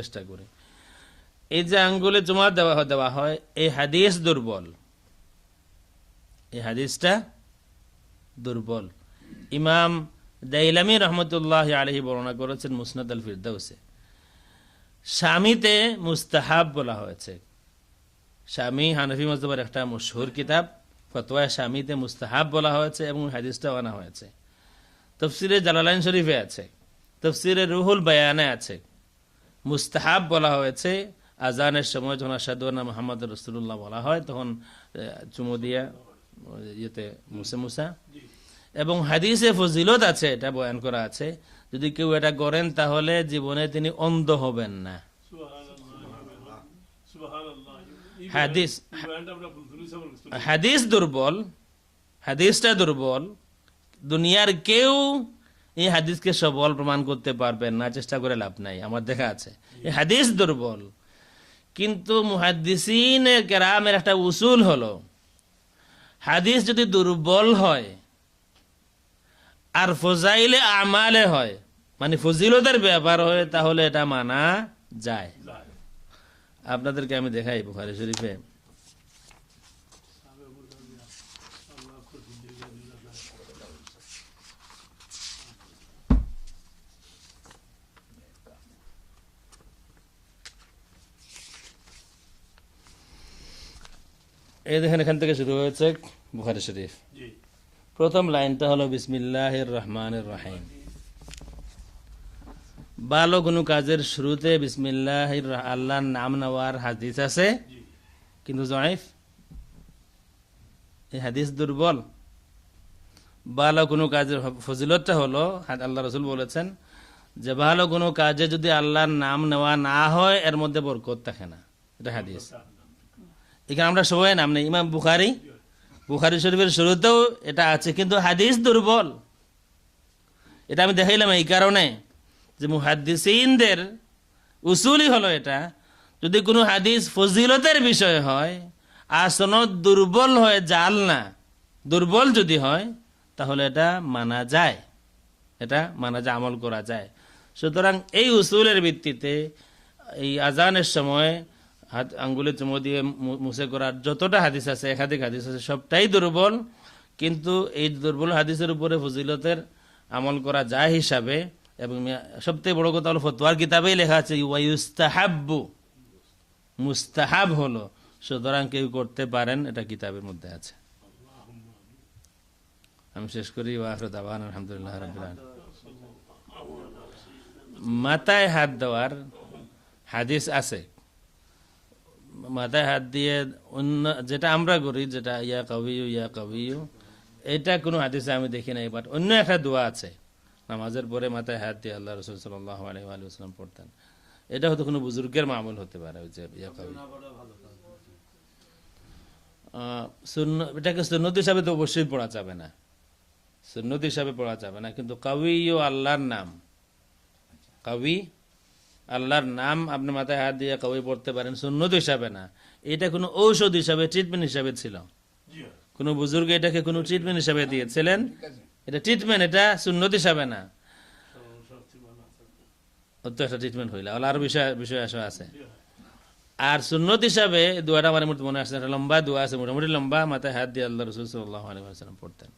চেষ্টা করি। এই যে আঙ্গুলে জমা দেওয়া দেওয়া হয়, এই হাদিস দুর্বল। এই হাদিসটা দুর্বল। ইমাম দাইলামি রহমতুল্লাহ আলহি বর্ণনা করেছেন মুসনাদ আল ফিরদাউসে। স্বামীতে মুস্তাহাব বলা হয়েছে। স্বামী হানফি মজদবার একটা মশহুর কিতাব, ফতোয়া স্বামীতে মুস্তাহাব বলা হয়েছে এবং হাদিসটা আনা হয়েছে। তফসিরে জালালাইন শরীফে আছে। তফসিরে রুহুল বায়ানে আছে। মুস্তাহাব বলা হয়েছে। আজানের সময় যখন আসাদুয়ানা মোহাম্মদ রসুল্লাহ বলা হয় তখন চুমু দিয়া ইয়েতে মুসে মুসা এবং হাদিসে ফজিলত আছে এটা বয়ান করা আছে। যদি কেউ এটা করেন তাহলে জীবনে তিনি অন্ধ হবেন না। হাদিস হাদিস দুর্বল হাদিসটা দুর্বল। দুনিয়ার কেউ এই হাদিসকে সবল প্রমাণ করতে পারবেন না চেষ্টা করে লাভ নাই। আমার দেখা আছে। এই হাদিস দুর্বল। কিন্তু মুহাদ্দিসিন কেরামের একটা উসুল হলো হাদিস যদি দুর্বল হয় আর ফজাইলে আমালে হয় মানে ফজিলতের ব্যাপার হয় তাহলে এটা মানা যায়। আপনাদেরকে আমি দেখাই বুখারি শরীফে। এই দেখেন এখান থেকে শুরু হয়েছে বুখারি শরীফ। প্রথম লাইনটা হলো বিসমিল্লাহ রহমান রাহিম। ভালো কোনো কাজের শুরুতে বিসমিল্লাহ আল্লাহর নাম নেওয়ার হাদিস আছে? কিন্তু জয়ফ এই হাদিস দুর্বল। ভালো কোনো কাজের ফজিলতটা হলো আল্লাহ রসুল বলেছেন যে ভালো কোনো কাজে যদি আল্লাহর নাম নেওয়া না হয় এর মধ্যে বরকত থাকে না। এটা হাদিস। এখানে আমরা সবাই নাম নেই। ইমাম বুখারি বুখারি শরীফের শুরুতেও এটা আছে, কিন্তু হাদিস দুর্বল। এটা আমি দেখাইলাম এই কারণে যে মুহাদ্দিসিনদের উসুলই হলো এটা। যদি কোনো হাদিস ফজিলতের বিষয় হয়, আর দুর্বল হয়ে জাল না, দুর্বল যদি হয়, তাহলে এটা মানা যায়। এটা মানা যায়, আমল করা যায়। সুতরাং এই উসুলের ভিত্তিতে এই আজানের সময় হাত আঙ্গুলে চুমো দিয়ে মুছে করার যতটা হাদিস আছে, একাধিক হাদিস আছে, সবটাই দুর্বল। কিন্তু এই দুর্বল হাদিসের উপরে ফজিলতের আমল করা যায় হিসাবে এবং সবথেকে বড় কথা হলো ফতোয়ার কিতাবেই লেখা আছে ওয়াইস্তাহাব্বু মুস্তাহাব হলো। সুতরাং কেউ করতে পারেন, এটা কিতাবের মধ্যে আছে। আমি শেষ করি আলহামদুলিল্লাহ আলামিন। মাথায় হাত দেওয়ার হাদিস আছে। মাথায় হাত দিয়ে অন্য যেটা আমরা করি, যেটা ইয়া কবিউ ইয়া কবিউ এটা কোনো হাদিসে আমি দেখি নাই বাট অন্য একটা দোয়া আছে। নামাজের পরে মাথায় হাত দিয়ে আল্লাহ রসুল সাল্লাহ আলহিম পড়তেন। এটা হয়তো কোনো বুজুর্গের মামুল হতে পারে ওই যে ইয়া কবি এটাকে সুন্নত হিসাবে তো অবশ্যই পড়া যাবে না। সুন্নত হিসাবে পড়া যাবে না, কিন্তু কবি ও আল্লাহর নাম। কবি আল্লাহর নাম আপনি মাথায় হাত দিয়ে কবি পড়তে পারেন সুন্নত হিসাবে না। এটা কোনো ঔষধ হিসাবে ট্রিটমেন্ট হিসাবে ছিল। কোনো বুজুর্গ এটাকে কোনো ট্রিটমেন্ট হিসাবে দিয়েছিলেন? এটা ট্রিটমেন্ট এটা সুন্নত হিসাবে না। তো একটা ট্রিটমেন্ট হইলা। আরও বিষয় বিষয় আসা আছে। আর সুন্নত হিসাবে দোয়াটা আমার মনে আসছে একটা লম্বা দোয়া আছে মোটামুটি লম্বা মাথায় হাত দিয়ে আল্লাহ রসুল সাল্লাহ আলহাম পড়তেন।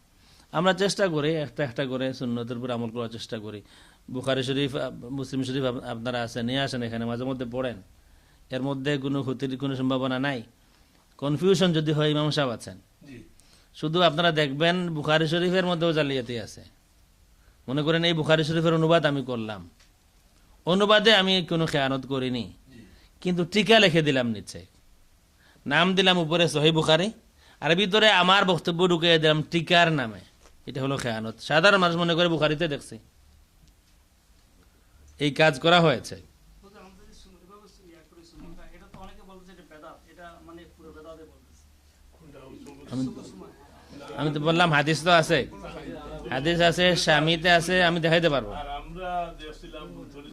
আমরা চেষ্টা করি একটা একটা করে সুন্নতের উপর আমল করার চেষ্টা করি। বুখারি শরীফ মুসলিম শরীফ আপনারা আছেন নিয়ে আসেন এখানে মাঝে মধ্যে পড়েন। এর মধ্যে কোনো ক্ষতির কোনো সম্ভাবনা নাই। কনফিউশন যদি হয় ইমাম সাহেব আছেন। শুধু আপনারা দেখবেন বুখারি শরীফের মধ্যেও জালিয়াতি আছে। মনে করেন এই বুখারি শরীফের অনুবাদ আমি করলাম। অনুবাদে আমি কোনো খেয়ানত করিনি। কিন্তু টিকা লিখে দিলাম নিচে। নাম দিলাম উপরে সহি বুখারি। আর ভিতরে আমার বক্তব্য ঢুকিয়ে দিলাম টিকার নামে। এটা হলো খেয়ানত। সাধারণ মানুষ মনে করে বুখারিতে দেখছি। এই কাজ করা হয়েছে। মানে আমি তো বললাম হাদিস তো আছে। হাদিস আছে স্বামীতে আছে আমি দেখাইতে পারব।